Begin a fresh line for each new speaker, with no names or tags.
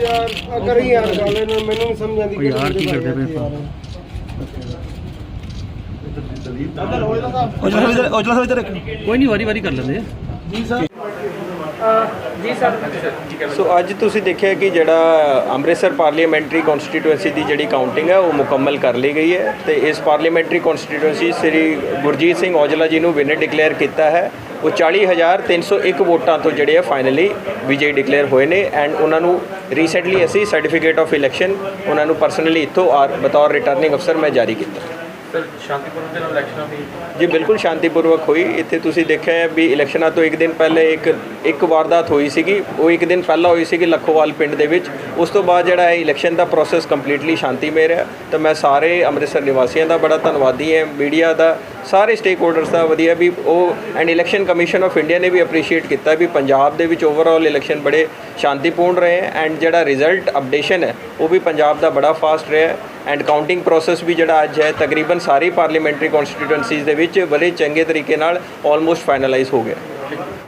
ਯਾਰ ਅਗਰ ਹੀ ਯਾਰ ਗੱਲ ਇਹਨਾਂ ਮੈਨੂੰ ਨਹੀਂ ਸਮਝ ਆਉਂਦੀ
ਉਹ ਯਾਰ ਕੀ ਕਰਦੇ ਪਏ ਆਪਾਂ? ਕੋਈ ਨਹੀਂ ਵਾਰੀ ਵਾਰੀ ਕਰ ਲੈਂਦੇ ਆ।
ਸੋ ਅੱਜ ਤੁਸੀਂ ਦੇਖਿਆ ਕਿ ਜਿਹੜਾ ਅੰਮ੍ਰਿਤਸਰ ਪਾਰਲੀਮੈਂਟਰੀ ਕਨਸਟੀਟੂਐਂਸੀ ਦੀ ਜਿਹੜੀ ਕਾਊਂਟਿੰਗ ਹੈ ਉਹ ਮੁਕੰਮਲ ਕਰ ਲਈ ਗਈ ਹੈ ਤੇ ਇਸ ਪਾਰਲੀਮੈਂਟਰੀ ਕਨਸਟੀਟੂਐਂਸੀ ਸ੍ਰੀ ਗੁਰਜੀਤ ਸਿੰਘ ਔਜਲਾ ਜੀ ਨੂੰ ਵਿਨਰ ਡਿਕਲੇਅਰ ਕੀਤਾ ਹੈ। ਉਹ 40301 ਵੋਟਾਂ ਤੋਂ ਜਿਹੜੇ ਆ ਫਾਈਨਲੀ ਵਿਜੇ ਡਿਕਲੇਅਰ ਹੋਏ ਨੇ ਐਂਡ ਉਹਨਾਂ ਨੂੰ ਰੀਸੈਂਟਲੀ ਅਸੀਂ ਸਰਟੀਫਿਕੇਟ ਆਫ ਇਲੈਕਸ਼ਨ ਉਹਨਾਂ ਨੂੰ ਪਰਸਨਲੀ ਇੱਥੋਂ ਆਰ ਬਤੌਰ ਰਿਟਰਨਿੰਗ ਅਫਸਰ ਮੈਂ ਜਾਰੀ ਕੀਤਾ।
ਸਰ ਸ਼ਾਂਤੀਪੂਰਨ ਦੇ ਨਾਲ ਇਲੈਕਸ਼ਨ ਹੋਈ
ਜੀ ਬਿਲਕੁਲ ਸ਼ਾਂਤੀਪੂਰਵਕ ਹੋਈ। ਇੱਥੇ ਤੁਸੀਂ ਦੇਖਿਆ ਵੀ ਇਲੈਕਸ਼ਨਾਂ ਤੋਂ ਇੱਕ ਦਿਨ ਪਹਿਲੇ ਇੱਕ ਇੱਕ ਵਾਰਦਾਤ ਹੋਈ ਸੀਗੀ। ਉਹ ਇੱਕ ਦਿਨ ਪਹਿਲਾਂ ਹੋਈ ਸੀਗੀ ਲੱਖੋਵਾਲ ਪਿੰਡ ਦੇ ਵਿੱਚ। ਉਸ ਤੋਂ ਬਾਅਦ ਜਿਹੜਾ ਹੈ ਇਲੈਕਸ਼ਨ ਦਾ ਪ੍ਰੋਸੈਸ ਕੰਪਲੀਟਲੀ ਸ਼ਾਂਤੀਮਈ ਰਿਹਾ। ਤਾਂ ਮੈਂ ਸਾਰੇ ਅੰਮ੍ਰਿਤਸਰ ਨਿਵਾਸੀਆਂ ਦਾ ਬੜਾ ਧੰਨਵਾਦੀ ਹਾਂ। ਮੀਡੀਆ ਦਾ ਸਾਰੇ ਸਟੇਕ ਹੋਲਡਰਸ ਦਾ ਵਧੀਆ ਵੀ ਉਹ and election commission of India ਨੇ ਵੀ ਅਪਰੀਸ਼ੀਏਟ ਕੀਤਾ ਵੀ ਪੰਜਾਬ ਦੇ ਵਿੱਚ ਓਵਰਆਲ ਇਲੈਕਸ਼ਨ ਬੜੇ ਸ਼ਾਂਤੀਪੂਰਨ ਰਹੇ ਐਂਡ ਜਿਹੜਾ ਰਿਜ਼ਲਟ ਅਪਡੇਸ਼ਨ ਹੈ, ਉਹ ਵੀ ਪੰਜਾਬ ਦਾ ਬੜਾ ਫਾਸਟ ਰਿਹਾ ਐਂਡ ਕਾਊਂਟਿੰਗ ਪ੍ਰੋਸੈਸ ਵੀ ਜਿਹੜਾ ਅੱਜ ਹੈ, ਤਕਰੀਬਨ ਸਾਰੀ ਪਾਰਲੀਮੈਂਟਰੀ ਕਨਸਟੀਟੂਐਂਸੀਜ਼ ਦੇ ਵਿੱਚ ਬੜੇ ਚੰਗੇ ਤਰੀਕੇ ਨਾਲ ਆਲਮੋਸਟ ਫਾਈਨਲਾਈਜ਼ ਹੋ ਗਿਆ